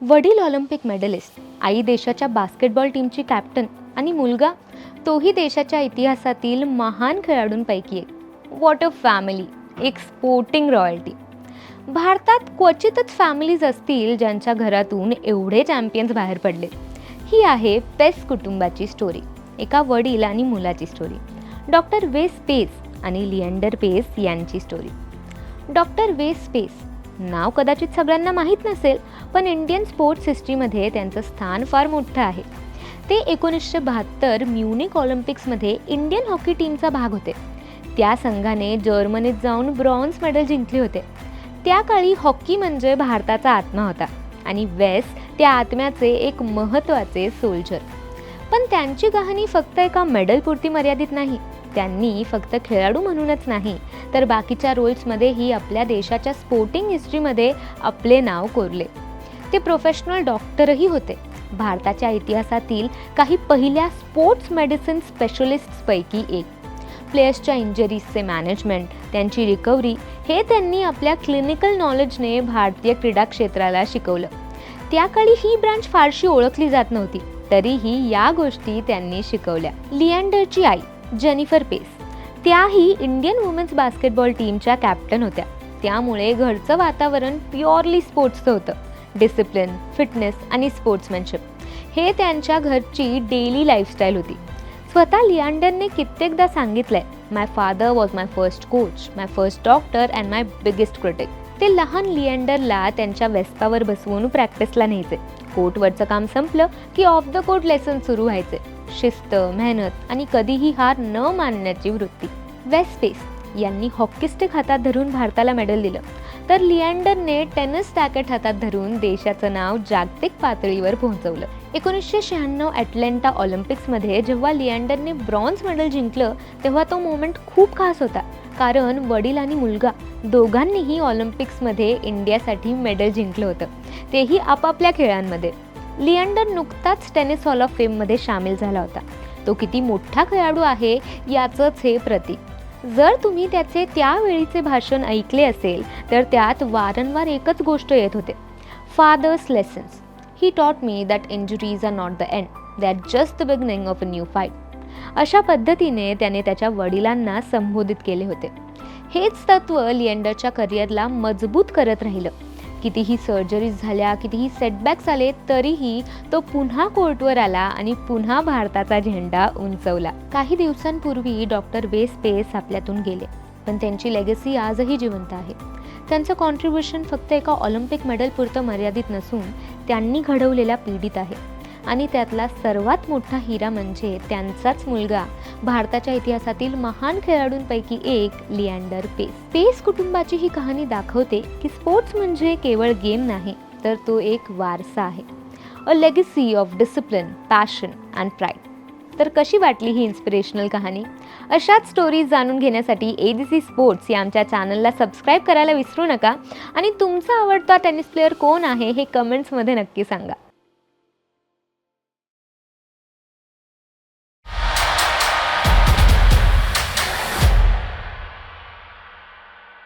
वडील Olympic medallist आई देशाच्या basketball टीमची कॅप्टन आणि मुलगा तोही देशाच्या इतिहासातील महान खेळाडूंपैकी एक. वॉट अ फॅमिली एक स्पोर्टिंग रॉयल्टी भारतात क्वचितच फॅमिलीज असतील ज्यांच्या घरातून एवढे चॅम्पियन्स बाहेर पडले. ही आहे पेस कुटुंबाची स्टोरी एका वडील आणि मुलाची स्टोरी डॉक्टर वेस पेस आणि लिएंडर पेस यांची स्टोरी डॉक्टर वेस पेस नाव कदाचित सगळ्यांना माहीत नसेल पण इंडियन स्पोर्ट्स हिस्ट्रीमध्ये त्यांचं स्थान फार मोठं आहे. ते एकोणीसशे बहात्तर म्युनिक ऑलिम्पिक्समध्ये इंडियन हॉकी टीमचा भाग होते. त्या संघाने जर्मनीत जाऊन ब्रॉन्झ मेडल जिंकले होते. त्या काळी हॉकी म्हणजे भारताचा आत्मा होता आणि वेस त्या आत्म्याचे एक महत्त्वाचे सोल्जर पण त्यांची कहाणी फक्त एका मेडलपुरती मर्यादित नाही. त्यांनी फक्त खेळाडू म्हणूनच नाही तर बाकीच्या रोल्समध्येही आपल्या देशाच्या स्पोर्टिंग हिस्ट्रीमध्ये आपले नाव कोरले. ते प्रोफेशनल डॉक्टरही होते. भारताच्या इतिहासातील काही पहिल्या स्पोर्ट्स मेडिसिन स्पेशलिस्टपैकी एक. प्लेयर्सच्या इंजरीजचे मॅनेजमेंट त्यांची रिकव्हरी हे त्यांनी आपल्या क्लिनिकल नॉलेजने भारतीय क्रीडा क्षेत्राला शिकवलं. त्याकाळी ही ब्रांच फारशी ओळखली जात नव्हती तरीही या गोष्टी त्यांनी शिकवल्या. लिएंडरची आई. जेनिफर पेस. त्याही इंडियन वुमेन्स बास्केटबॉल टीमच्या कॅप्टन होत्या. त्यामुळे घरचं वातावरण प्युअरली स्पोर्ट्सचं होतं. डिसिप्लिन फिटनेस आणि स्पोर्ट्समॅनशिप. हे त्यांच्या घरची डेली लाईफस्टाईल होती. स्वतः लिअँडरने कित्येकदा सांगितलंय my father was my first coach my first doctor and my biggest critic ते लहान लिएंडरला त्यांच्या वेस्पावर बसवून प्रॅक्टिसला न्यायचे. कोर्टवरचं काम संपलं की ऑफ द कोर्ट लेसन सुरू व्हायचे. शिस्त मेहनत आणि कधीही हार न मानण्याची वृत्ती. वेस्पेस यांनी हॉकी स्टिक हातात धरून भारताला मेडल दिलं. तर लिअँडरने टेनिस रॅकेट हातात धरून देशाचं नाव जागतिक पातळीवर पोहोचवलं. एकोणीसशे शहाण्णव ॲटलेंटा ऑलिम्पिक्समध्ये जेव्हा लिअँडरने ब्रॉन्झ मेडल जिंकलं तेव्हा तो मोमेंट खूप खास होता. कारण वडील आणि मुलगा दोघांनीही ऑलिम्पिक्समध्ये इंडियासाठी मेडल जिंकलं होतं. तेही आपापल्या खेळांमध्ये. लिएंडर नुकताच टेनिस हॉल ऑफ फेममध्ये सामील झाला होता. तो किती मोठा खेळाडू आहे याचंच हे प्रतीक. जर तुम्ही त्याचे त्यावेळीचे भाषण ऐकले असेल तर त्यात वारंवार एकच गोष्ट येत होते. Father's lessons he taught me that injuries are not the end that just the beginning of a new fight अशा पद्धतीने त्याने त्याच्या वडिलांना संबोधित केले होते. हेच तत्त्व लिएंडरच्या करिअरला मजबूत करत राहिलं. कितीही सर्जरीज झाल्या कितीही सेटबॅक्स आले तरीही तो पुन्हा कोर्टवर आला आणि पुन्हा भारताचा झेंडा उंचवला. काही दिवसांपूर्वी डॉक्टर वेस पेस आपल्यातून गेले पण त्यांची लेगसी आजही जिवंत आहे. त्यांचं कॉन्ट्रीब्युशन फक्त एका ऑलिम्पिक मेडलपुरतं मर्यादित नसून त्यांनी घडवलेल्या पीडित आहे. आणि त्यातला सर्वात मोठा हिरा म्हणजे त्यांचाच मुलगा भारताच्या इतिहासातील महान खेळाडूंपैकी एक लिअँडर पेस. पेस कुटुंबाची ही कहाणी दाखवते की स्पोर्ट्स म्हणजे केवळ गेम नाही तर तो एक वारसा आहे. A legacy of discipline passion and pride. तर कशी वाटली ही इन्स्पिरेशनल कहाणी? अशाच स्टोरीज जाणून घेण्यासाठी ए बी सी स्पोर्ट्स या आमच्या चॅनलला सबस्क्राईब करायला विसरू नका. आणि तुमचा आवडता टेनिस प्लेअर कोण आहे हे कमेंट्समध्ये नक्की सांगा.